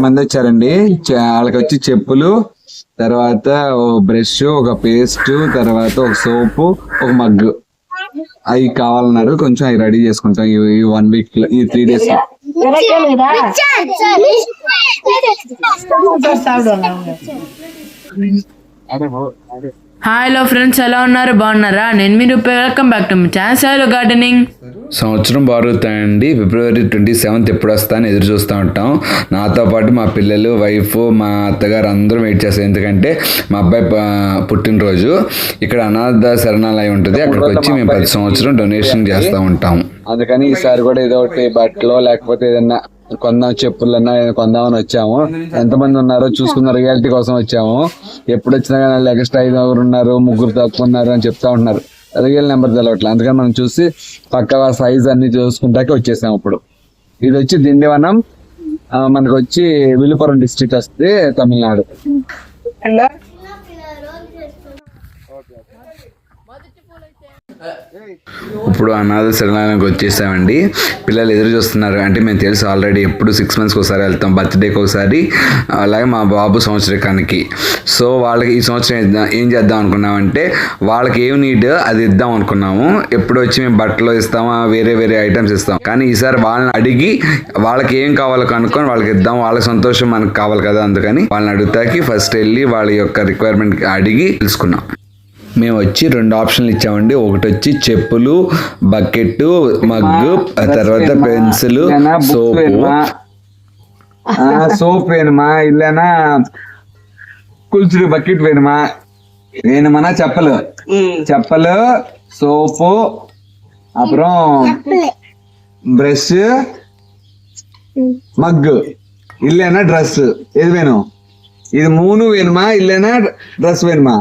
మంది వచ్చారండి. వాళ్ళకి వచ్చి చెప్పులు తర్వాత బ్రష్ ఒక పేస్ట్ తర్వాత ఒక సోపు ఒక మగ్గు. అవి కావాలన్నారు. కొంచెం అవి రెడీ చేసుకుంటాం ఈ- ఈ వన్ వీక్లో ఈ త్రీ డేస్లో. హాయ్ హలో ఫ్రెండ్స్ ఎలా ఉన్నారు? బాగున్నారా? నేను మీరు welcome back to my channel gardening సంవత్సరం బాగుతాయండి ఫిబ్రవరి ట్వంటీ సెవెంత్ ఎప్పుడు వస్తా అని ఎదురు చూస్తూ ఉంటాం. నాతో పాటు మా పిల్లలు వైఫ్ మా అత్తగారు అందరం వెయిట్ చేస్తాం ఎందుకంటే మా అబ్బాయి పుట్టినరోజు. ఇక్కడ అనాథ శరణాలయం ఉంటుంది. అక్కడికి వచ్చి మేము ప్రతి సంవత్సరం డొనేషన్ చేస్తూ ఉంటాం. అందుకని ఈసారి కూడా ఏదో ఒకటి బట్టలు లేకపోతే ఏదన్నా కొందాం చెప్పులన్నా కొందామని వచ్చాము. ఎంతమంది ఉన్నారో చూసుకున్న రియాలిటీ కోసం వచ్చాము. ఎప్పుడు వచ్చినా కానీ ఎక్స్ట్రా ఐదుగురు ఉన్నారు ముగ్గురు తక్కువ ఉన్నారు అని చెప్తా ఉంటున్నారు. రియల్ నెంబర్ తెలవట్లేదు అందుకని మనం చూసి పక్క సైజ్ అన్ని చూసుకుంటాకే వచ్చేసాం ఇప్పుడు. ఇది వచ్చి దిండివనం. మనకు వచ్చి విలుపురం డిస్ట్రిక్ట్ వస్తే తమిళనాడు. ఇప్పుడు అనాథ శరణాలయానికి వచ్చేసామండి. పిల్లలు ఎదురు చూస్తున్నారు. అంటే మేము తెలుసు ఆల్రెడీ ఎప్పుడు సిక్స్ మంత్స్కి ఒకసారి వెళ్తాం. బర్త్డేకి ఒకసారి. అలాగే మా బాబు సంవత్సరకానికి. సో వాళ్ళకి ఈ సంవత్సరం ఇద్దాం ఏం చేద్దాం అనుకున్నామంటే వాళ్ళకి ఏం నీడ్ అది ఇద్దాం అనుకున్నాము. ఎప్పుడు వచ్చి మేము బట్టలు ఇస్తామా? వేరే వేరే ఐటమ్స్ ఇస్తాం. కానీ ఈసారి వాళ్ళని అడిగి వాళ్ళకి ఏం కావాలో కనుక్కొని వాళ్ళకి ఇద్దాం. వాళ్ళ సంతోషం మనకు కావాలి కదా అందుకని వాళ్ళని అడుగుతాకి ఫస్ట్ వెళ్ళి వాళ్ళ యొక్క రిక్వైర్మెంట్ అడిగి తెలుసుకున్నాం. మేము వచ్చి రెండు ఆప్షన్లు ఇచ్చామండి. ఒకటి వచ్చి చెప్పులు బకెట్ మగ్గు తర్వాత పెన్సిల్ సోప్. సోప్ వేణుమా ఇల్లనా? కుల్చుడు బకెట్ వేణుమా వేణుమన చెప్పలు. చెప్పలు సోపు అప్పుడం బ్రష్ మగ్గు. இல்லைன்னா డ్రెస్సు ఏది వేను ఇది మూను వేణుమా இல்லைன்னா డ్రెస్ வேணுமா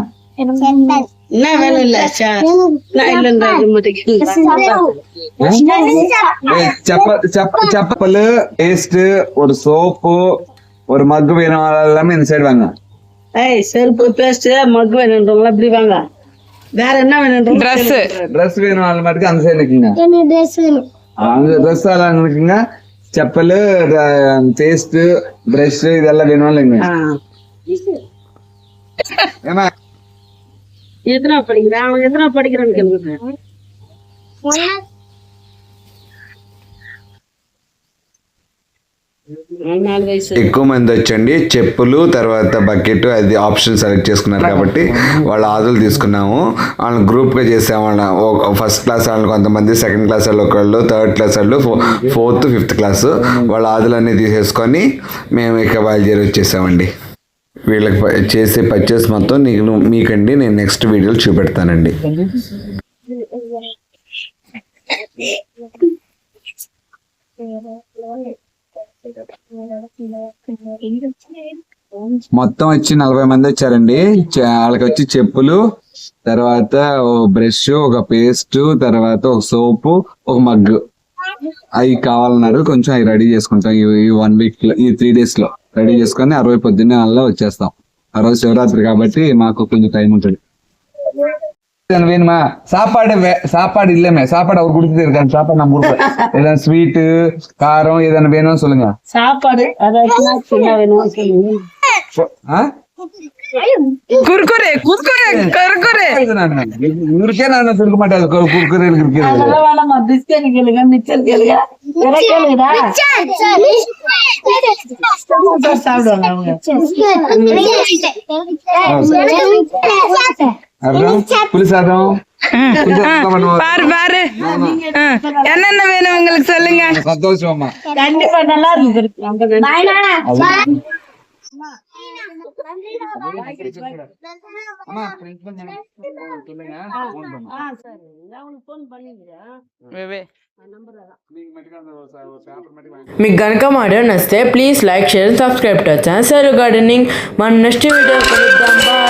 என்ன வேணும் இல்ல செப்பல் பேஸ்ட் ஒரு சோப்பு ஒரு மக்கு வேணும் எல்லாமே இந்த சைடு வாங்க. ஏய் செருப்பு பேஸ்ட் மக்கு வேணுன்றவங்களா இப்படி வாங்க. வேற என்ன வேணுன்றவங்க ட்ரெஸ் ட்ரெஸ் வேணும் அது மட்டும் அந்த சைடு நிற்குங்க அந்த ட்ரெஸ் எல்லாம் இருக்குங்க. செப்பல் பேஸ்ட் பிரஷ் இதெல்லாம் வேணும் இல்லைங்க. ஏமா எத்தனை படிக்கிறேன் அவன் எத்தனை படிக்கிறான்னு கேளுங்க నాలుగు వయసు ఎక్కువ మంది వచ్చండి చెప్పులు తర్వాత బకెట్ అది ఆప్షన్ సెలెక్ట్ చేసుకున్నారు కాబట్టి వాళ్ళ ఆదులు తీసుకున్నాము వాళ్ళని గ్రూప్గా చేసాము వాళ్ళ ఫస్ట్ క్లాస్ వాళ్ళు కొంతమంది సెకండ్ క్లాస్ వాళ్ళు ఒకళ్ళు థర్డ్ క్లాస్ వాళ్ళు ఫోర్త్ ఫిఫ్త్ క్లాస్ వాళ్ళ ఆదులన్నీ తీసేసుకొని మేము ఇక బయలుదేరి వచ్చేసామండి వీళ్ళకి చేసే పర్చేస్ మొత్తం నీకు మీకండి నేను నెక్స్ట్ వీడియోలో చూపెడతానండి. మొత్తం వచ్చి నలభై మంది వచ్చారండి. వాళ్ళకి వచ్చి చెప్పులు తర్వాత ఓ బ్రష్ ఒక పేస్ట్ తర్వాత ఒక సోపు ఒక మగ్గు అవి కావాలన్నారు కొంచెం అవి రెడీ చేసుకుంటాం ఈ- ఈ వన్ వీక్ లో ఈ త్రీ డేస్ లో రెడీ చేసుకొని అరవై పొద్దున్నే వాళ్ళ వచ్చేస్తాం ఆ రోజు శివరాత్రి కాబట్టి మాకు కొంచెం టైం ఉంటుంది வேணுமா சாப்பாடு வே- சாப்பாடு இல்லமே சாப்பாடு அவர் கொடுத்துட்டு இருக்காரு சாப்பாடு நம்ம கொடுப்போம் ஏதாவது ஸ்வீட்டு காரம் எதனா வேணும்னு சொல்லுங்க சாப்பாடு அதாவது என்ன வேணும் குர்குரே குர்குரே குர்குரே இவருக்கே நான் சொல்ல மாட்டேன் குர்குரே இருக்கிறது கேளுங்க மிச்சர் கேளுங்க புளிசாதம் என்னென்ன வேணும் உங்களுக்கு சொல்லுங்க சந்தோஷமா கண்டிப்பா நல்லா இருக்கு మీకు గనక మా వీడియో నచ్చితే please like share subscribe to channel. Gardening. మన నెక్స్ట్ వీడియో కలుద్దాం.